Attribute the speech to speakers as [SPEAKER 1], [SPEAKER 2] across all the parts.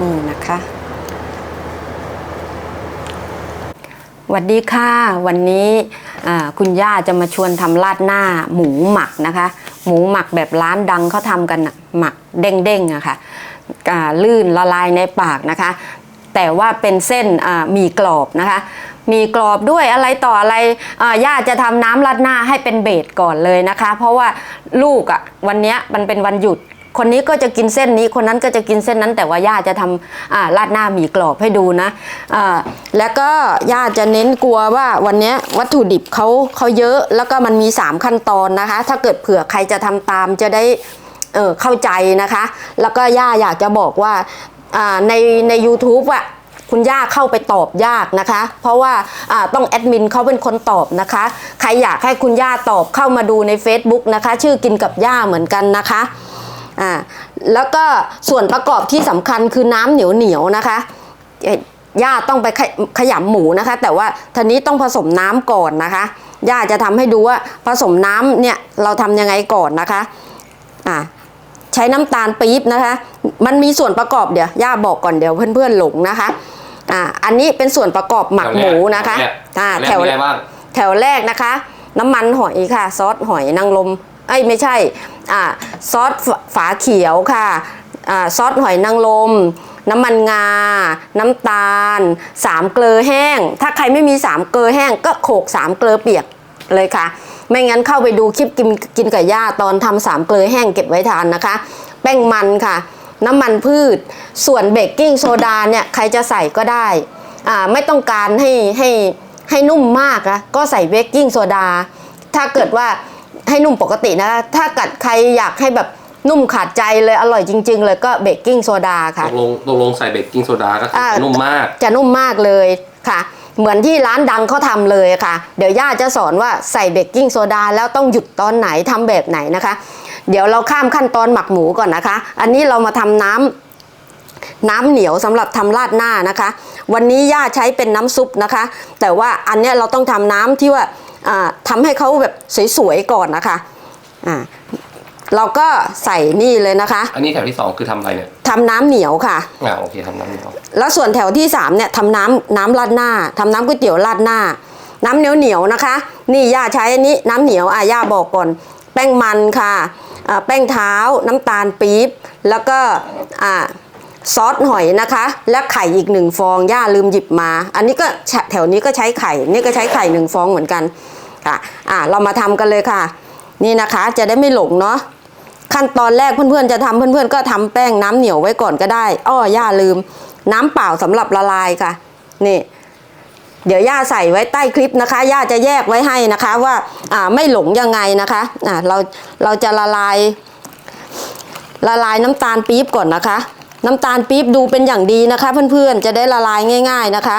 [SPEAKER 1] นี่นะคะสวัสดีค่ะ วันนี้คุณย่าจะมาชวนทำราดหน้าหมูหมักนะคะ หมูหมักแบบร้านดังเขาทำกันหมักเด้งๆอะค่ะอ่าลื่นละลายในปากนะคะ แต่ว่าเป็นเส้นมีกรอบนะคะ มีกรอบด้วยอะไรต่ออะไรย่าจะทำน้ำราดหน้าให้เป็นเบสก่อนเลยนะคะ เพราะว่าลูกอะวันนี้มันเป็นวันหยุด คนนี้ก็จะกินเส้นนี้คนนั้นก็จะกินเส้นนั้น แต่ว่าย่าจะทำราดหน้าหมี่กรอบให้ดูนะแล้วก็ย่าจะเน้นกลัวว่าวันนี้วัตถุดิบเขาเขาเยอะแล้วก็มันมี 3 ขั้นตอนนะคะ ถ้าเกิดเผื่อใครจะทำตามจะได้เเข้าใจนะคะ แล้วก็ย่าอยากจะบอกว่าในใน u t u b e อะคุณย่าเข้าไปตอบยากนะคะ เพราะว่าอ่าต้องแอดมินเขาเป็นคนตอบนะคะ ใครอยากให้คุณย่าตอบเข้ามาดูใน Facebook นะคะ ชื่อกินกับย่าเหมือนกันนะคะ อ่าแล้วก็ส่วนประกอบที่สำคัญคือน้ำเหนียวเหนียวๆนะคะเอ่อย่าต้องไปขยขยำหมูนะคะ แต่ว่าทีนี้ต้องผสมน้ำก่อนนะคะย่าจะทำให้ดูว่าผสมน้ำเนี่ยเราทำยังไงก่อนนะคะอ่าใช้น้ำตาลปี๊บนะคะ มันมีส่วนประกอบเดี๋ยวย่าบอกก่อนเดี๋ยวเพื่อนๆหลงนะคะอ่าอันนี้เป็นส่วนประกอบหมักหมูนะคะอ่า
[SPEAKER 2] แถ
[SPEAKER 1] แถ
[SPEAKER 2] ว
[SPEAKER 1] ว
[SPEAKER 2] แรกมีอะไรบ้าง
[SPEAKER 1] แถวแรกนะคะ น้ำมันหอยค่ะ ซอสหอยนางรม เอ้ยไม่ใช่อ่าซอสฝฝาเขียวค่ะอ่าซอสหอยนางรมน้ำมันงา น้ำตาล สามเกลือแห้ง ถ้าใครไม่มีสามเกลือแห้งก็โขกสามเกลือเปียกเลยค่ะ ไม่งั้นเข้าไปดูคลิปกินกินกับย่าตอนทำสามเกลือแห้งเก็บไว้ทานนะคะ แป้งมันค่ะ น้ำมันพืช ส่วนเบกกิ้งโซดาเนี่ยใครจะใส่ก็ได้ อ่าไม่ต้องการให้ให้ให้นุ่มมากนะก็ใส่เบกกิ้งโซดา ถ้าเกิดว่า ให้นุ่มปกตินะคะถ้าเกิดใครอยากให้แบบนุ่มขาดใจเลยอร่อยจริง ๆ เลยก็เบกกิ้งโซดา
[SPEAKER 2] ต
[SPEAKER 1] ค่ะ
[SPEAKER 2] กลงตกลงใส่เบกกิ้งโซดาก็คือ
[SPEAKER 1] อ่า
[SPEAKER 2] จะนุ่มมาก
[SPEAKER 1] จะนุ่มมากเลยค่ะ เหมือนที่ร้านดังเขาทำเลยค่ะ เดี๋ยวย่าจะสอนว่าใส่เบกกิ้งโซดาแล้วต้องหยุดตอนไหนทำแบบไหนนะคะ เดี๋ยวเราข้ามขั้นตอนหมักหมูก่อนนะคะ อันนี้เรามาทำน้ำน้ำเหนียวสำหรับทำราดหน้านะคะ วันนี้ย่าใช้เป็นน้ำซุปนะคะ แต่ว่าอันเนี้ยเราต้องทำน้ำที่ว่า อ่าทำให้เขาแบบสวยๆก่อนนะคะอ่าเราก็ใส่นี่เลยนะคะ
[SPEAKER 2] อันนี้แถวที่สองคือทำอะไรเนี่ย
[SPEAKER 1] ทำน้ำเหนียวค่ะ
[SPEAKER 2] อ่าโอเคทำน้ำนี่ก่อน
[SPEAKER 1] แล้วส่วนแถวที่3เนี่ยทำน้ำน้ำราดหน้าทำน้ำก๋วยเตี๋ยวราดหน้า น้ำเหนียวเหนียวๆนะคะ นี่ย่าใช้อันนี้น้ำเหนียวอะย่าบอกก่อน แป้งมันค่ะอ่าแป้งเท้าน้ำตาลปี๊บแล้วก็อ่าซอสหอยนะคะ และไข่อีกหนึ่งฟองย่าลืมหยิบมา อันนี้ก็แถแถวนี้ก็ใช้ไข่ นี่ก็ใช้ไข่หนึ่งฟองเหมือนกัน ค่ะอ่าเรามาทำกันเลยค่ะ นี่นะคะจะได้ไม่หลงเนาะขั้นตอนแรกเพื่อนๆจะทำเพื่อนๆ ก็ทำแป้งน้ำเหนียวไว้ก่อนก็ได้อ้อย่าลืม น้ำเปล่าสำหรับละลายค่ะ นี่ เดี๋ยวย่าใส่ไว้ใต้คลิปนะคะย่าจะแยกไว้ให้นะคะว่าอ่าไม่หลงยังไงนะคะอ่าเราเราจะละลาย ละลายน้ำตาลปี๊บก่อนนะคะ น้ำตาลปี๊บดูเป็นอย่างดีนะคะ เพื่อนๆจะได้ละลายง่าย ๆนะคะ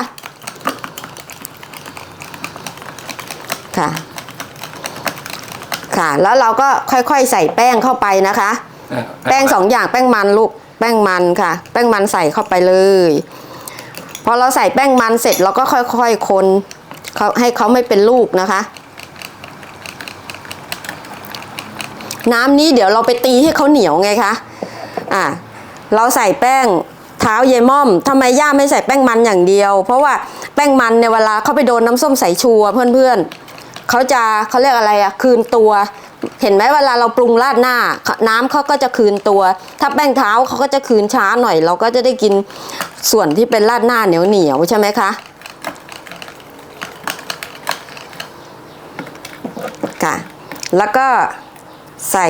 [SPEAKER 1] ค่ะ ค่ะ แล้วเราก็ค่อยๆใส่แป้งเข้าไปนะคะ
[SPEAKER 2] อ่า
[SPEAKER 1] แป้งสองอย่างแป้งมันลูกแป้งมันค่ะ แป้งมันใส่เข้าไปเลยพอเราใส่แป้งมันเสร็จเราก็ค่อยๆคนเขาให้เขาไม่เป็นลูกนะคะ น้ำนี้เดี๋ยวเราไปตีให้เขาเหนียวไงคะอ่าเราใส่แป้งเท้าเยม่อมทำไมย่าไม่ใส่แป้งมันอย่างเดียว เพราะว่าแป้งมันเนี่ยเวลาเขาไปโดนน้ำส้มสายชูอะเพื่อนๆ เขาจะเขาเรียกอะไรอะคืนตัว เห็นไหมเวลาเราปรุงราดหน้า น้ำเขาก็จะคืนตัว ถ้าแป้งเท้าเขาก็จะคืนช้าหน่อย เราก็จะได้กินส่วนที่เป็นราดหน้าเหนียวเหนียวๆใช่ไหมคะค่ะแล้วก็ใส่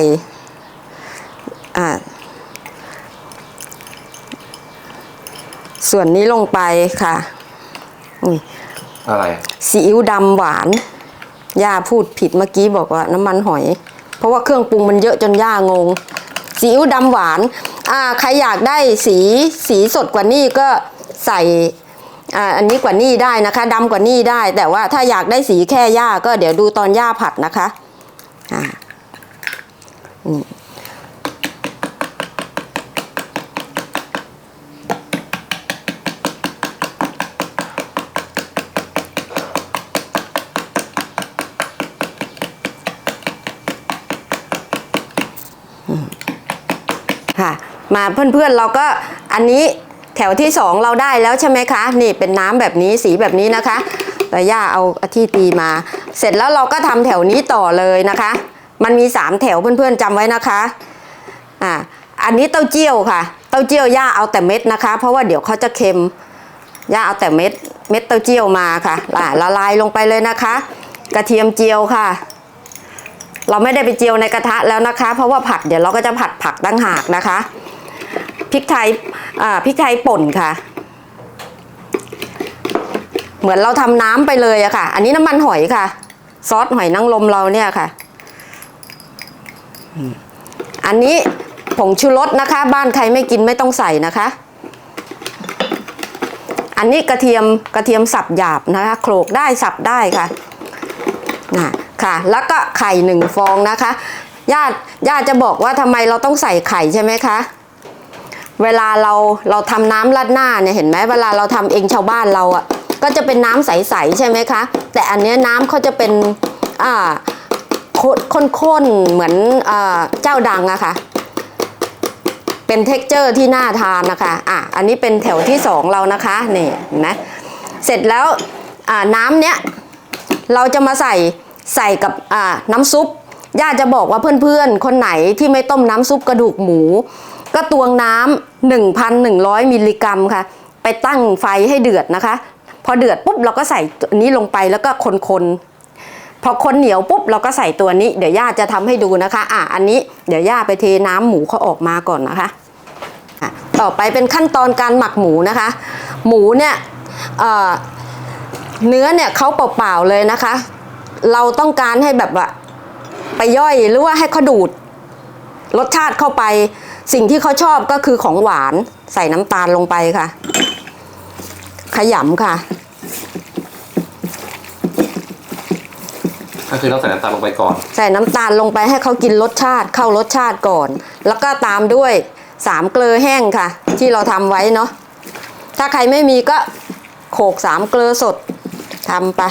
[SPEAKER 1] อ่าส่วนนี้ลงไปค่ะนี่
[SPEAKER 2] อะไร
[SPEAKER 1] ซีอิ๊วดำหวาน ย่าพูดผิดเมื่อกี้บอกว่าน้ำมันหอย เพราะว่าเครื่องปรุงมันเยอะจนย่างง ซีอิ๊วดำหวาน อ่า ใครอยากได้สีสีสดกว่านี้ก็ใส่อ่าอันนี้กว่านี้ได้นะคะดำกว่านี้ได้ แต่ว่าถ้าอยากได้สีแค่ย่าก็เดี๋ยวดูตอนย่าผัดนะคะ อ่านี่ ค่ะ มาเพื่อนๆเราก็อันนี้แถวที่สองเราได้แล้วใช่ไหมคะ นี่เป็นน้ำแบบนี้สีแบบนี้นะคะแต่ย่าเอาที่ตีมา เสร็จแล้วเราก็ทำแถวนี้ต่อเลยนะคะ มันมีสามแถวเพื่อนๆจำไว้นะคะอ่าอันนี้เต้าเจี้ยวค่ะ เต้าเจี้ยวย่าเอาแต่เม็ดนะคะ เพราะว่าเดี๋ยวเขาจะเค็มย่าเอาแต่เม็ดเม็ดเต้าเจี้ยวมาค่ะอ่าละลายลงไปเลยนะคะ กระเทียมเจียวค่ะ เราไม่ได้ไปเจียวในกระทะแล้วนะคะ เพราะว่าผัดเดี๋ยวเราก็จะผัดผักตั้งหากนะคะพริกไทยอ่าพริกไทยป่นค่ะ เหมือนเราทำน้ำไปเลยอะค่ะ อันนี้น้ำมันหอยค่ะ ซอสหอยนางรมเราเนี่ยค่ะ อันนี้ผงชูรสนะคะ บ้านใครไม่กินไม่ต้องใส่นะคะ อันนี้กระเทียมกระเทียมสับหยาบนะคะ โขลกได้สับได้ค่ะ นะค่ะ แล้วก็ไข่หนึ่งฟองนะคะ ญาติญาติจะบอกว่าทำไมเราต้องใส่ไข่ใช่ไหมคะ เวลาเราเราทำน้ำราดหน้าเนี่ยเห็นไหมเวลาเราทำเองชาวบ้านเราอะ่ะก็จะเป็นน้ำใสๆใช่ไหมคะ แต่อันเนี้ยน้ำเขาจะเป็นอ่าข้นๆเหมือนอาเจ้าดังอะค่ะเป็นเท็กเจอร์ที่น่าทานนะคะอะอันนี้เป็นแถวที่สองเรานะคะนี่เห็นไหมเสร็จแล้วน้ำเนี้ย เราจะมาใส่ใส่กับน้ำซุปย่าจะบอกว่าเพื่อนๆ คนไหนที่ไม่ต้มน้ำซุปกระดูกหมู ก็ตวงน้ำ1,100 มิลลิกรัมค่ะ ไปตั้งไฟให้เดือดนะคะ พอเดือดปุ๊บเราก็ใส่ตัวนี้ลงไปแล้วก็คนๆ พอคนเหนียวปุ๊บเราก็ใส่ตัวนี้ เดี๋ยวย่าจะทำให้ดูนะคะ อะอันนี้เดี๋ยวย่าไปเทน้ำหมูเขาออกมาก่อนนะคะ ต่อไปเป็นขั้นตอนการหมักหมูนะคะ หมูเนี่ย เอ่อเนื้อเนี่ยเขาเปล่าๆเลยนะคะ เราต้องการให้แบบว่าไปย่อยหรือว่าให้เขาดูด รสชาติเข้าไป สิ่งที่เขาชอบก็คือของหวานใส่น้ำตาลลงไปค่ะ ขยำค่ะ
[SPEAKER 2] ก็คือต้องใส่น้ำตาลลงไปก่อน
[SPEAKER 1] ใส่น้ำตาลลงไปให้เขากินรสชาติเข้ารสชาติก่อน แล้วก็ตามด้วยสามเกลือแห้งค่ะ ที่เราทำไว้เนาะถ้าใครไม่มีก็โขกสามเกลือสด ทำไป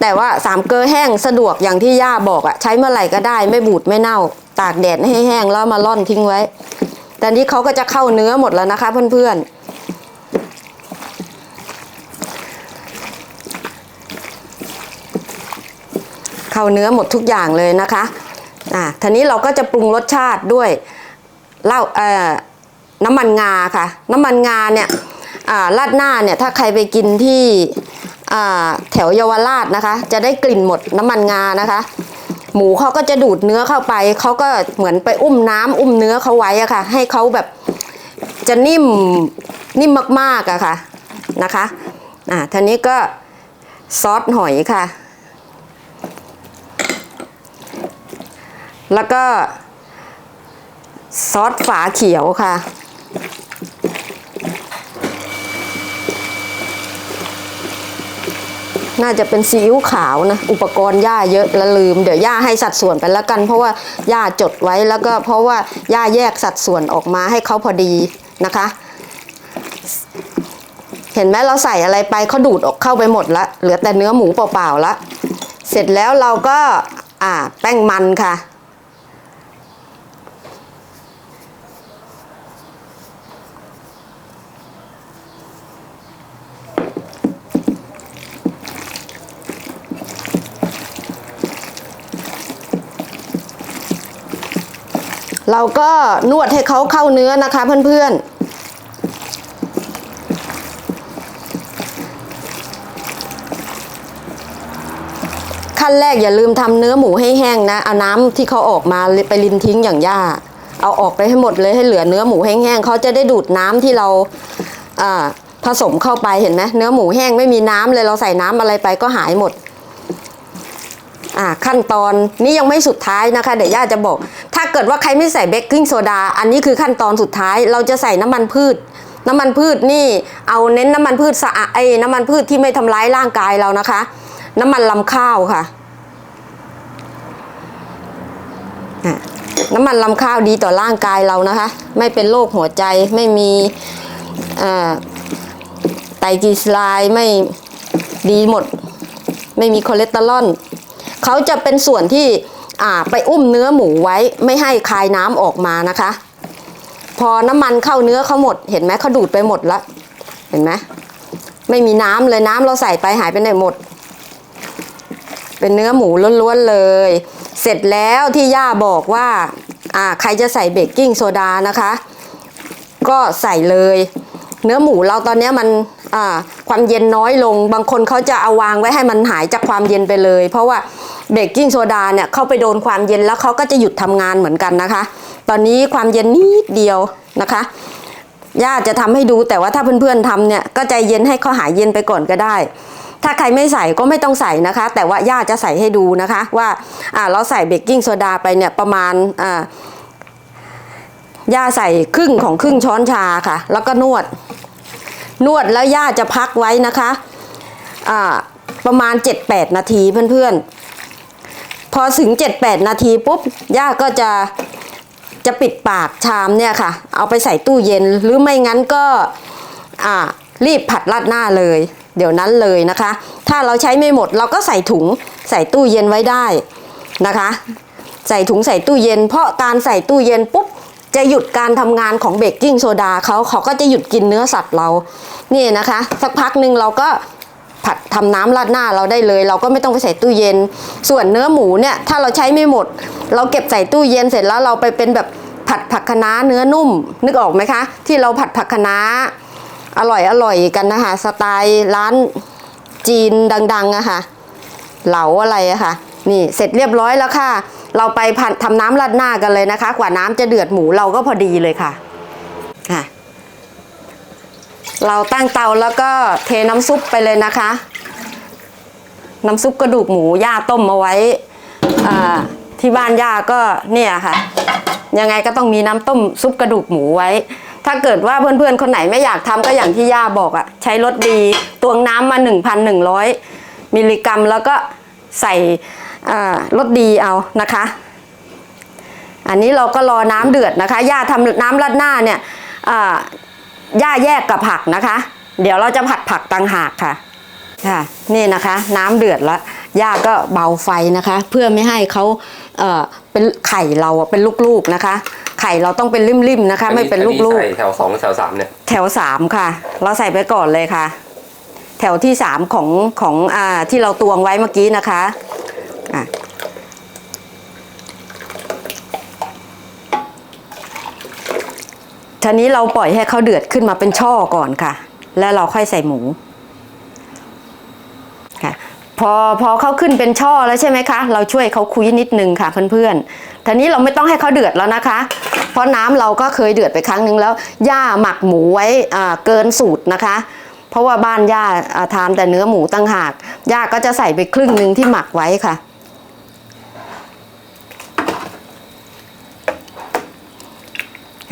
[SPEAKER 1] แต่ว่าสามเกลือแห้งสะดวกอย่างที่ย่าบอกอะใช้เมื่อไหร่ก็ได้ไม่บูดไม่เน่า ตากแดดให้แห้งแล้วมาล่อนทิ้งไว้ แต่นี้เขาก็จะเข้าเนื้อหมดแล้วนะคะ เพื่อนๆเข้าเนื้อหมดทุกอย่างเลยนะคะ อ่าทีนี้เราก็จะปรุงรสชาติด้วยเหล้าเอ่อน้ำมันงาค่ะ น้ำมันงาเนี่ย อ่าราดหน้าเนี่ย ถ้าใครไปกินที่อ แถวเยาวราชนะคะ จะได้กลิ่นหมดน้ำมันงานะคะ หมูเขาก็จะดูดเนื้อเข้าไปเขาก็เหมือนไปอุ้มน้ำอุ้มเนื้อเขาไว้อะค่ะ ให้เขาแบบจะนิ่มนิ่มมากๆอะค่ะนะคะอ่าทีนี้ก็ซอสหอยค่ะ แล้วก็ซอสฝาเขียวค่ะ น่าจะเป็นซีอิ๊วขาวนะ อุปกรณ์ย่าเยอะและลืม เดี๋ยวย่าให้สัดส่วนไปแล้วกัน เพราะว่าย่าจดไว้แล้วก็เพราะว่าย่าแยกสัดส่วนออกมาให้เขาพอดีนะคะ เห็นไหมเราใส่อะไรไปเขาดูดออกเข้าไปหมดละเหลือแต่เนื้อหมูเปล่าๆละเสร็จแล้วเราก็อ่าแป้งมันค่ะ เราก็นวดให้เขาเข้าเนื้อนะคะเพื่อนๆขั้นแรกอย่าลืมทำเนื้อหมูให้แห้งนะเอาน้ำที่เขาออกมาไปรินทิ้งอย่างย่าเอาออกไปให้หมดเลยให้เหลือเนื้อหมูแห้งๆเขาจะได้ดูดน้ำที่เราผสมเข้าไปเห็นไหมเนื้อหมูแห้งไม่มีน้ำเลยเราใส่น้ำอะไรไปก็หายหมดอ่าขั้นตอนนี้ยังไม่สุดท้ายนะคะ เดี๋ยวย่าจะบอก เกิดว่าใครไม่ใส่เบกกิ้งโซดา อันนี้คือขั้นตอนสุดท้าย เราจะใส่น้ำมันพืช น้ำมันพืชนี่เอาเน้นน้ำมันพืชสะอาดไอ้น้ำมันพืชที่ไม่ทำร้ายร่างกายเรานะคะ น้ำมันลำข้าวค่ะ น้ำมันลำข้าวดีต่อร่างกายเรานะคะ ไม่เป็นโรคหัวใจไม่มีไตรกลีเซอไรด์ไม่ดีหมด ไม่มีคอเลสเตอรอลเขาจะเป็นส่วนที่ ไปอุ้มเนื้อหมูไว้ไม่ให้คายน้ำออกมานะคะ พอน้ำมันเข้าเนื้อเขาหมด เห็นไหมเขาดูดไปหมดแล้วเห็นไหมไม่มีน้ำเลยน้ำเราใส่ไปหายไปไหนหมด เป็นเนื้อหมูล้วนๆเลย เสร็จแล้วที่ย่าบอกว่าใครจะใส่เบกกิ้งโซดานะคะ ก็ใส่เลย เนื้อหมูเราตอนนี้มันความเย็นน้อยลง บางคนเขาจะเอาวางไว้ให้มันหายจากความเย็นไปเลย เพราะว่า เบกกิ้งโซดาเนี่ยเข้าไปโดนความเย็นแล้วเขาก็จะหยุดทำงานเหมือนกันนะคะ ตอนนี้ความเย็นนิดเดียวนะคะย่าจะทำให้ดูแต่ว่าถ้าเพื่อนๆทำเนี่ยก็ใจเย็นให้เขาหายเย็นไปก่อนก็ได้ ถ้าใครไม่ใส่ก็ไม่ต้องใส่นะคะ แต่ว่าย่าจะใส่ให้ดูนะคะ ว่าอ่าเราใส่เบกกิ้งโซดาไปเนี่ยประมาณอ่าย่าใส่ครึ่งของครึ่งช้อนชาค่ะ แล้วก็นวด นวดแล้วย่าจะพักไว้นะคะ ประมาณ 7-8 นาทีเพื่อนๆ พอถึง 7-8 นาทีปุ๊บย่าก็จะจะปิดปากชามเนี่ยค่ะ เอาไปใส่ตู้เย็นหรือไม่งั้นก็อ่ารีบผัดราดหน้าเลย เดี๋ยวนั้นเลยนะคะ ถ้าเราใช้ไม่หมดเราก็ใส่ถุงใส่ตู้เย็นไว้ได้นะคะ ใส่ถุงใส่ตู้เย็น เพราะการใส่ตู้เย็นปุ๊บจะหยุดการทำงานของเบกกิ้งโซดาเขาเขาก็จะหยุดกินเนื้อสัตว์เรา นี่นะคะ สักพักหนึ่งเราก็ ผัดทำน้ำราดหน้าเราได้เลย เราก็ไม่ต้องไปใส่ตู้เย็น ส่วนเนื้อหมูเนี่ยถ้าเราใช้ไม่หมด เราเก็บใส่ตู้เย็นเสร็จแล้วเราไปเป็นแบบผัดผักคะน้าเนื้อนุ่ม นึกออกไหมคะ ที่เราผัดผักคะน้าอร่อยอร่อยกันนะคะสไตล์ร้านจีนดังๆอะค่ะเหลาอะไรอะค่ะ นี่เสร็จเรียบร้อยแล้วค่ะ เราไปผัดทำน้ำราดหน้ากันเลยนะคะ กว่าน้ำจะเดือดหมูเราก็พอดีเลยค่ะค่ะ เราตั้งเตาแล้วก็เทน้ำซุปไปเลยนะคะ น้ำซุปกระดูกหมูย่าต้มเอาไว้ที่บ้านย่าก็เนี่ยค่ะ ยังไงก็ต้องมีน้ำต้มซุปกระดูกหมูไว้ ถ้าเกิดว่าเพื่อนๆ คนไหนไม่อยากทำก็อย่างที่ย่าบอกอะใช้รสดีตวงน้ำมา 1,100 มิลลิกรัม แล้วก็ใส่รสดีเอานะคะ อันนี้เราก็รอน้ำเดือดนะคะย่าทำน้ำราดหน้าเนี่ย อ่าย่าแยกกับผักนะคะ เดี๋ยวเราจะผัดผักต่างหากค่ะค่ะ นี่นะคะ น้ำเดือดแล้วย่าก็เบาไฟนะคะ เพื่อไม่ให้เขาเอ่อเป็นไข่เราอะเป็นลูกๆนะคะ ไข่เราต้องเป็นริมๆนะคะ ไม่เป็นลูก
[SPEAKER 2] ใส่แถวสองแถวสามเนี่ย
[SPEAKER 1] ๆแถวสามค่ะ เราใส่ไปก่อนเลยค่ะ แถวที่สามของของอ่าที่เราตวงไว้เมื่อกี้นะคะอะ ทีนี้เราปล่อยให้เขาเดือดขึ้นมาเป็นช่อก่อนค่ะ แล้วเราค่อยใส่หมูค่ะพอพอเขาขึ้นเป็นช่อแล้วใช่ไหมคะ เราช่วยเขาคุยนิดนึงค่ะเพื่อนๆทีนี้เราไม่ต้องให้เขาเดือดแล้วนะคะ เพราะน้ำเราก็เคยเดือดไปครั้งหนึ่งแล้วย่าหมักหมูไว้อ่าเกินสูตรนะคะ เพราะว่าบ้านย่าอ่าทานแต่เนื้อหมูตั้งหากย่าก็จะใส่ไปครึ่งหนึ่งที่หมักไว้ค่ะ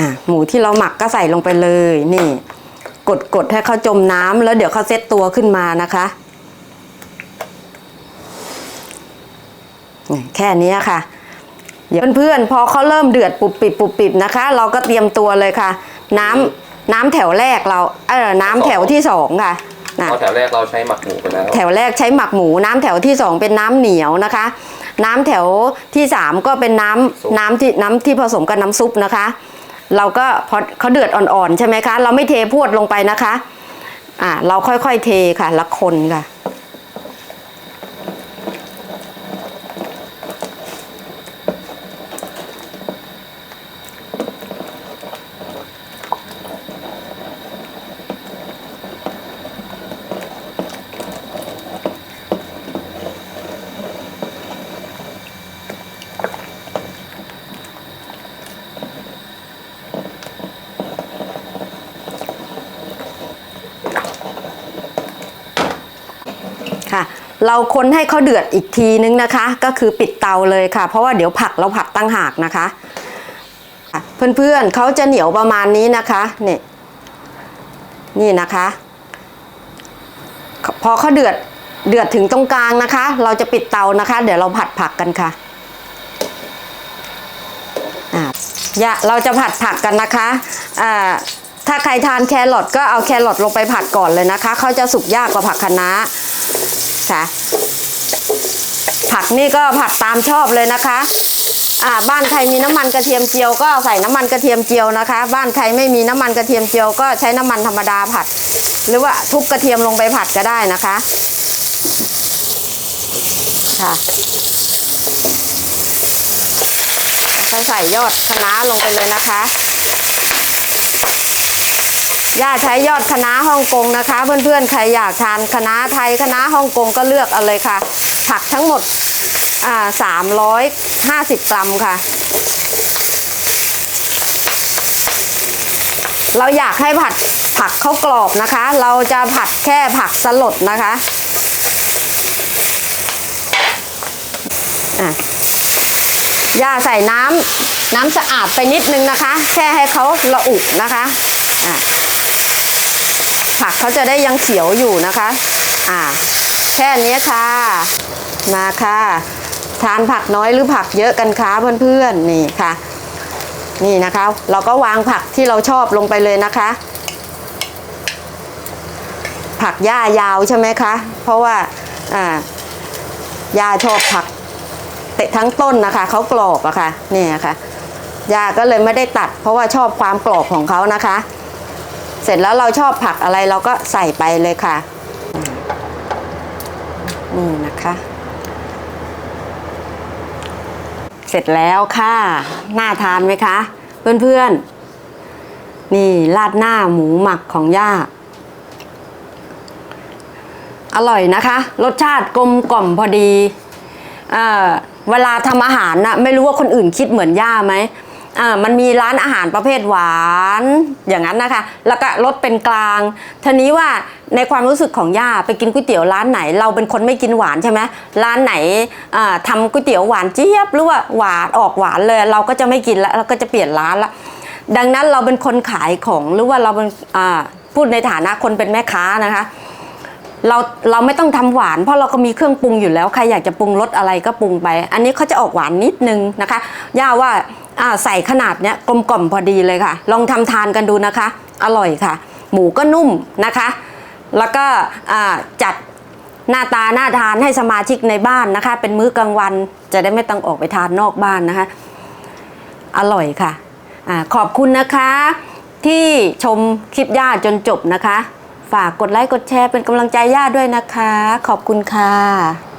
[SPEAKER 1] อะ หมูที่เราหมักก็ใส่ลงไปเลยนี่ กดกดให้เขาจมน้ำแล้วเดี๋ยวเขาเซ็ตตัวขึ้นมานะคะนี่แค่นี้ค่ะเดี๋ยวเพื่อนๆพอเขาเริ่มเดือดปุบปิบปุบปิบนะคะ เราก็เตรียมตัวเลยค่ะ น้ำน้ำแถวแรกเราเออน้ำแถวที่สองค่ะนะ
[SPEAKER 2] เพราะแถวแรกเราใช้หมักหมูไปแล้ว
[SPEAKER 1] แถวแรกใช้หมักหมู น้ำแถวที่สองเป็นน้ำเหนียวนะคะ น้ำแถวที่สามก็เป็นน้ำน้ำที่น้ำที่ผสมกับน้ำซุปนะคะ เราก็พอเขาเดือดอ่อนๆใช่ไหมคะ เราไม่เทพวดลงไปนะคะ อ่าเราค่อยๆเทค่ะละคนค่ะ ค่ะ เราคนให้เขาเดือดอีกทีนึงนะคะ ก็คือปิดเตาเลยค่ะ เพราะว่าเดี๋ยวผักเราผัดตั้งหากนะคะ เพื่อนๆเขาจะเหนียวประมาณนี้นะคะนี่นี่นะคะ พอเขาเดือดเดือดถึงตรงกลางนะคะ เราจะปิดเตานะคะ เดี๋ยวเราผัดผักกันค่ะอะอย่าเราจะผัดผักกันนะคะอ่าถ้าใครทานแครอทก็เอาแครอทลงไปผัดก่อนเลยนะคะ เขาจะสุกยากกว่าผักคะน้า คะ ผักนี่ก็ผัดตามชอบเลยนะคะอ่าบ้านใครมีน้ำมันกระเทียมเจียวก็ใส่น้ำมันกระเทียมเจียวนะคะ บ้านใครไม่มีน้ำมันกระเทียมเจียวก็ใช้น้ำมันธรรมดาผัด หรือว่าทุบกระเทียมลงไปผัดก็ได้นะคะค่ะค่อยใส่ยอดคะน้าลงไปเลยนะคะ ย่าใช้ยอดคะน้าฮ่องกงนะคะ เพื่อนๆ ใครอยากทานคะน้าไทยคะน้าฮ่องกงก็เลือกเอาเลยค่ะ ผักทั้งหมดอ่าสามร้อยห้าสิบกรัมค่ะ เราอยากให้ผัดผักเขากรอบนะคะ เราจะผัดแค่ผักสลดนะคะอะย่าใส่น้ำน้ำสะอาดไปนิดนึงนะคะ แค่ให้เขาละอุนะคะอะ ผักเขาจะได้ยังเขียวอยู่นะคะ อ่า แค่นี้ค่ะมาค่ะ ทานผักน้อยหรือผักเยอะกันคะเพื่อนๆนี่ค่ะ นี่นะคะ เราก็วางผักที่เราชอบลงไปเลยนะคะ ผักหญ้ายาวใช่ไหมคะ เพราะว่าอ่ายาชอบผักเตะทั้งต้นนะคะเขากรอบอะค่ะนี่ค่ะย่าก็เลยไม่ได้ตัด เพราะว่าชอบความกรอบของเขานะคะ เสร็จแล้วเราชอบผักอะไรเราก็ใส่ไปเลยค่ะ นี่นะคะ เสร็จแล้วค่ะ น่าทานไหมคะ เพื่อนๆ นี่ราดหน้าหมูหมักของย่า อร่อยนะคะ รสชาติกลมกล่อมพอดีเอเวลาทำอาหารนะไม่รู้ว่าคนอื่นคิดเหมือนย่าไหม อ่ามันมีร้านอาหารประเภทหวาน อย่างนั้นนะคะ แล้วก็รสเป็นกลางทีนี้ว่าในความรู้สึกของย่าไปกินก๋วยเตี๋ยวร้านไหน เราเป็นคนไม่กินหวานใช่ไหมร้านไหนอ่าทำก๋วยเตี๋ยวหวานเจี๊ยบหรือว่าหวานออกหวานเลย เราก็จะไม่กินแล้วเราก็จะเปลี่ยนร้านละดังนั้นเราเป็นคนขายของหรือว่าเราเป็นอ่าพูดในฐานะคนเป็นแม่ค้านะคะเราเราไม่ต้องทำหวาน เพราะเราก็มีเครื่องปรุงอยู่แล้วใครอยากจะปรุงรสอะไรก็ปรุงไป อันนี้เขาจะออกหวานนิดนึงนะคะย่าว่า อ่าใส่ขนาดเนี้ยกลมกล่อมพอดีเลยค่ะ ลองทำทานกันดูนะคะ อร่อยค่ะ หมูก็นุ่มนะคะ แล้วก็อ่าจัดหน้าตาน่าทานให้สมาชิกในบ้านนะคะ เป็นมื้อกลางวันจะได้ไม่ต้องออกไปทานนอกบ้านนะคะ อร่อยค่ะอาขอบคุณนะคะ ที่ชมคลิปย่าจนจบนะคะ ฝากกดไลค์กดแชร์เป็นกำลังใจย่าด้วยนะคะ ขอบคุณค่ะ